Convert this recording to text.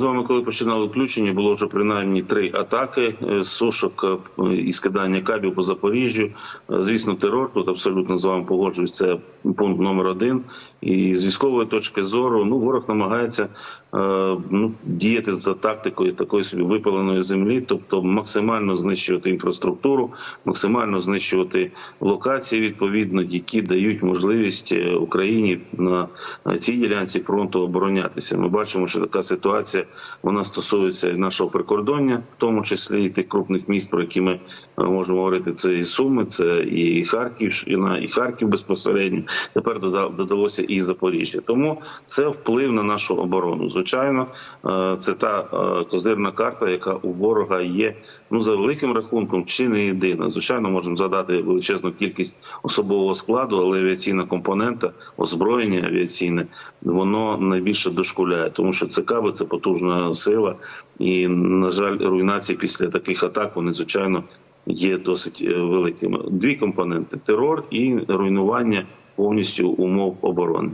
З вами, коли починали включення, було вже принаймні три атаки е, сушок е, і скидання кабів по Запоріжжю. Е, Звісно, терор тут абсолютно з вами погоджуюсь. Це пункт номер один. І з військової точки зору, ну ворог намагається е, ну, діяти за тактикою такої собі випаленої землі, тобто максимально знищувати інфраструктуру, максимально знищувати локації, відповідно, які дають можливість е, Україні на цій ділянці фронту оборонятися. Ми бачимо, що така ситуація вона стосується і нашого прикордоння, в тому числі і тих крупних міст, про які ми е, можемо говорити. Це і Суми, це і Харківщина, і Харків безпосередньо. Тепер додалося і Запоріжжя. Тому це вплив на нашу оборону. Звичайно, е, це та е, козирна карта, яка у ворога є. Ну за великим рахунком, чи не єдина. Звичайно, можемо задати величезну кількість особового складу, але авіаційна компонента, озброєння авіаційне, воно найбільше дошкуляє, тому що це каби це потужна сила, і на жаль, руйнації після таких атак вони звичайно є досить е, великими. Дві компоненти: терор і руйнування повністю умов оборони.